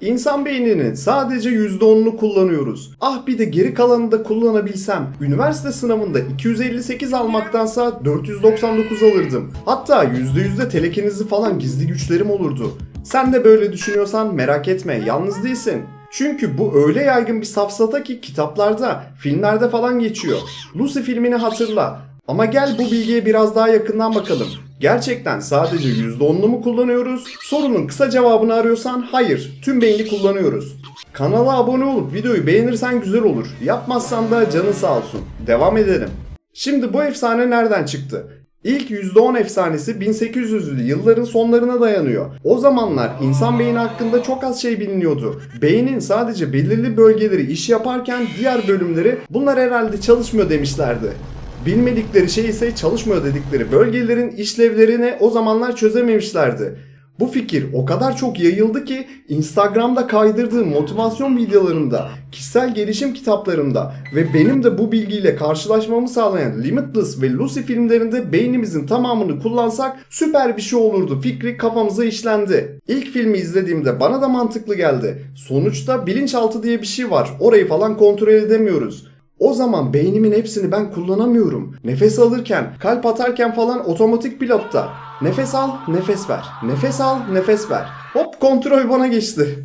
İnsan beyninin sadece %10'unu kullanıyoruz. Ah bir de geri kalanını da kullanabilsem. Üniversite sınavında 258 almaktansa 499 alırdım. Hatta %100'de telekinizi falan gizli güçlerim olurdu. Sen de böyle düşünüyorsan merak etme yalnız değilsin. Çünkü bu öyle yaygın bir safsata ki kitaplarda, filmlerde falan geçiyor. Lucy filmini hatırla. Ama gel bu bilgiye biraz daha yakından bakalım. Gerçekten sadece %10'unu mu kullanıyoruz? Sorunun kısa cevabını arıyorsan hayır, tüm beyni kullanıyoruz. Kanala abone olup videoyu beğenirsen güzel olur. Yapmazsan da canın sağ olsun. Devam edelim. Şimdi bu efsane nereden çıktı? İlk %10 efsanesi 1800'lü yılların sonlarına dayanıyor. O zamanlar insan beyni hakkında çok az şey biliniyordu. Beynin sadece belirli bölgeleri iş yaparken diğer bölümleri bunlar herhalde çalışmıyor demişlerdi. Bilmedikleri şey ise çalışmıyor dedikleri bölgelerin işlevlerini o zamanlar çözememişlerdi. Bu fikir o kadar çok yayıldı ki Instagram'da kaydırdığım motivasyon videolarımda, kişisel gelişim kitaplarımda ve benim de bu bilgiyle karşılaşmamı sağlayan Limitless ve Lucy filmlerinde beynimizin tamamını kullansak süper bir şey olurdu fikri kafamıza işlendi. İlk filmi izlediğimde bana da mantıklı geldi. Sonuçta bilinçaltı diye bir şey var. Orayı falan kontrol edemiyoruz. O zaman beynimin hepsini ben kullanamıyorum. Nefes alırken, kalp atarken falan otomatik pilotta. Nefes al, nefes ver. Nefes al, nefes ver. Hop kontrol bana geçti.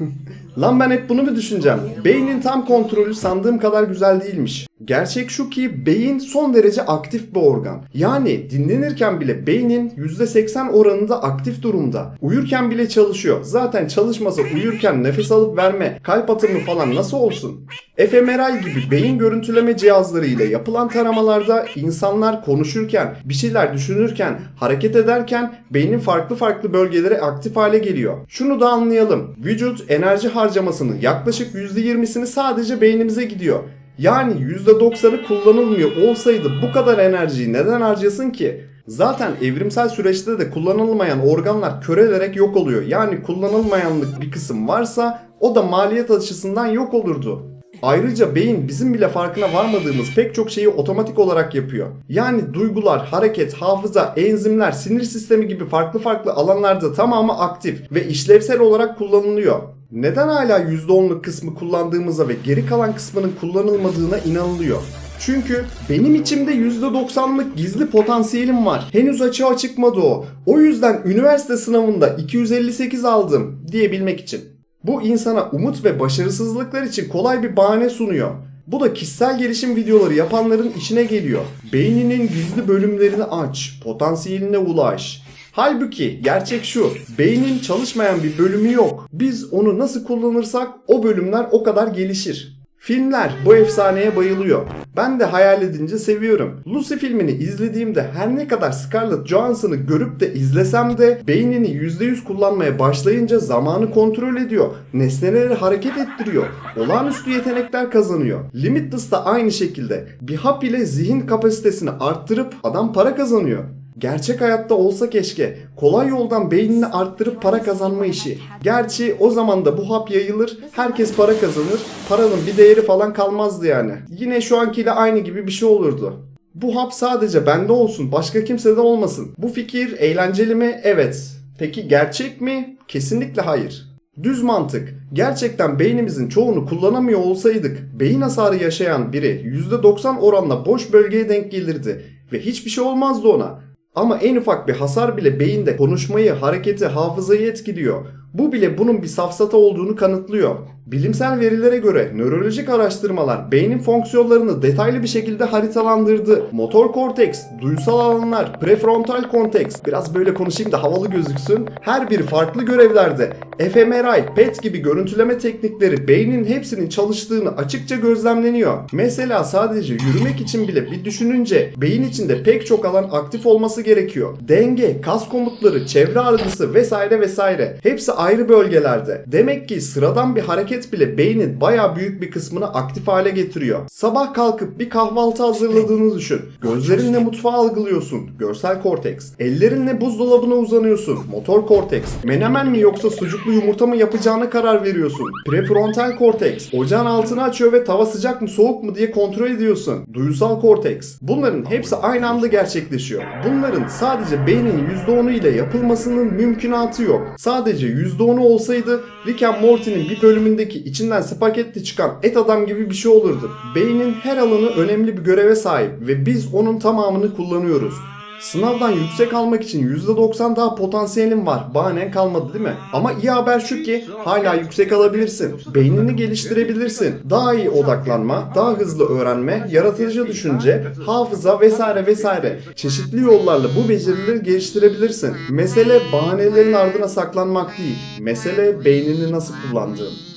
Lan ben hep bunu mu düşüneceğim? Beynin tam kontrolü sandığım kadar güzel değilmiş. Gerçek şu ki beyin son derece aktif bir organ. Yani dinlenirken bile beynin %80 oranında aktif durumda. Uyurken bile çalışıyor. Zaten çalışmasa uyurken nefes alıp verme, kalp atımı falan nasıl olsun? fMRI gibi beyin görüntüleme cihazları ile yapılan taramalarda insanlar konuşurken, bir şeyler düşünürken, hareket ederken beynin farklı farklı bölgeleri aktif hale geliyor. Şunu da anlayalım. Vücut enerji harcamasının yaklaşık %20'sini sadece beynimize gidiyor. Yani %90'ı kullanılmıyor olsaydı bu kadar enerjiyi neden harcasın ki? Zaten evrimsel süreçte de kullanılmayan organlar körelerek yok oluyor. Yani kullanılmayanlık bir kısım varsa o da maliyet açısından yok olurdu. Ayrıca beyin bizim bile farkına varmadığımız pek çok şeyi otomatik olarak yapıyor. Yani duygular, hareket, hafıza, enzimler, sinir sistemi gibi farklı farklı alanlarda tamamı aktif ve işlevsel olarak kullanılıyor. Neden hala %10'luk kısmı kullandığımıza ve geri kalan kısmının kullanılmadığına inanılıyor? Çünkü benim içimde %90'lık gizli potansiyelim var. Henüz açığa çıkmadı o. O yüzden üniversite sınavında 258 aldım diyebilmek için. Bu insana umut ve başarısızlıklar için kolay bir bahane sunuyor. Bu da kişisel gelişim videoları yapanların işine geliyor. Beyninin gizli bölümlerini aç, potansiyeline ulaş. Halbuki gerçek şu, beynin çalışmayan bir bölümü yok. Biz onu nasıl kullanırsak o bölümler o kadar gelişir. Filmler bu efsaneye bayılıyor. Ben de hayal edince seviyorum. Lucy filmini izlediğimde her ne kadar Scarlett Johansson'ı görüp de izlesem de beynini %100 kullanmaya başlayınca zamanı kontrol ediyor. Nesneleri hareket ettiriyor. Olağanüstü yetenekler kazanıyor. Limitless da aynı şekilde. Bir hap ile zihin kapasitesini arttırıp adam para kazanıyor. Gerçek hayatta olsa keşke. Kolay yoldan beynini arttırıp para kazanma işi. Gerçi o zaman da bu hap yayılır, herkes para kazanır. Paranın bir değeri falan kalmazdı yani. Yine şu ankiyle aynı gibi bir şey olurdu. Bu hap sadece bende olsun, başka kimsede olmasın. Bu fikir eğlenceli mi? Evet. Peki gerçek mi? Kesinlikle hayır. Düz mantık. Gerçekten beynimizin çoğunu kullanamıyor olsaydık beyin hasarı yaşayan biri %90 oranla boş bölgeye denk gelirdi ve hiçbir şey olmazdı ona. Ama en ufak bir hasar bile beyinde konuşmayı, hareketi, hafızayı etkiliyor. Bu bile bunun bir safsata olduğunu kanıtlıyor. Bilimsel verilere göre nörolojik araştırmalar beynin fonksiyonlarını detaylı bir şekilde haritalandırdı. Motor korteks, duysal alanlar, prefrontal korteks, biraz böyle konuşayım da havalı gözüksün. Her biri farklı görevlerde. fMRI, PET gibi görüntüleme teknikleri beynin hepsinin çalıştığını açıkça gözlemleniyor. Mesela sadece yürümek için bile bir düşününce beyin içinde pek çok alan aktif olması gerekiyor. Denge, kas komutları, çevre algısı vesaire vesaire. Hepsi ayrı bölgelerde. Demek ki sıradan bir hareket bile beynin baya büyük bir kısmını aktif hale getiriyor. Sabah kalkıp bir kahvaltı hazırladığını düşün. Gözlerinle mutfağı algılıyorsun. Görsel korteks. Ellerinle buzdolabına uzanıyorsun. Motor korteks. Menemen mi yoksa sucuklu yumurta mı yapacağına karar veriyorsun. Prefrontal korteks ocağın altını açıyor ve tava sıcak mı soğuk mu diye kontrol ediyorsun. Duyusal korteks. Bunların hepsi aynı anda gerçekleşiyor. Bunların sadece beynin %10'u ile yapılmasının mümkünatı yok. Sadece %10'u olsaydı Rick and Morty'nin bir bölümündeki içinden spagetti çıkan et adam gibi bir şey olurdu. Beynin her alanı önemli bir göreve sahip ve biz onun tamamını kullanıyoruz. Sınavdan yüksek almak için %90 daha potansiyelin var. Bahanen kalmadı değil mi? Ama iyi haber şu ki hala yüksek alabilirsin. Beynini geliştirebilirsin. Daha iyi odaklanma, daha hızlı öğrenme, yaratıcı düşünce, hafıza vesaire vesaire. Çeşitli yollarla bu becerileri geliştirebilirsin. Mesele bahanelerin ardına saklanmak değil. Mesele beynini nasıl kullandığın.